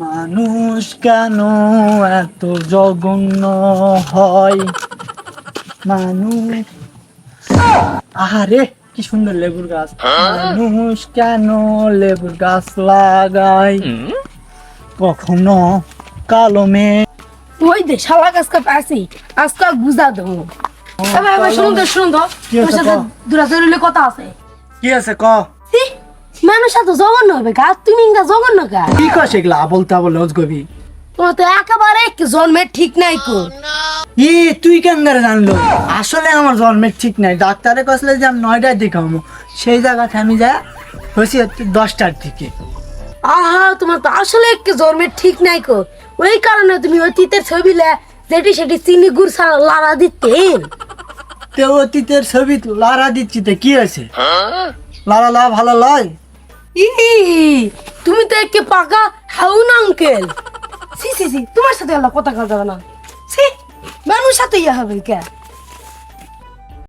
মানুষ কেন এত জঘন্য হয়? মানুষ আহারে কি সুন্দর লেবুর গাছ। মানুষ কেন লেবুর গাছ লাগায়? কখনো কালো মেঘ। ওই দে শালা গাছকে পাইছি আজকে বুঝা দেবো। এবার এবার শুনুন তো শুনুন কথা আছে। কি আছে ক? মানুষ এত জঘন্য হবে গাছ তুমি ইংরা জঘন্য গা? কি কস এগুলা? আবল তাবল গবি। তোমার তো একেবারে জন্মের ঠিক নাই কো। ই তুই কেন করে জানলো? আসলে আমার জন্মের ঠিক নাই। ডাক্তারে কসলে যে আমি নয়টার দিকে হব। সেই জায়গাতে আমি যা হয়েছি দশটার দিকে। আহা তোমার তো আসলে একটু জন্মের ঠিক নাই কো। ওই কারণে তুমি অতীতের ছবি লে যেটি সেটি চিনি গুড় ছাড়া লাড়া দিতেন তে অতীতের ছবি লারা দিচ্ছি তো কি আছে লারা লা ভালো লয়? ই তুমি তো একে পাকা হাউন আঙ্কেল। সি সি সি, তোমার সাথে আল্লাহ কথা কথা না। সি মানুষ সাথে ইয়া হবে কে?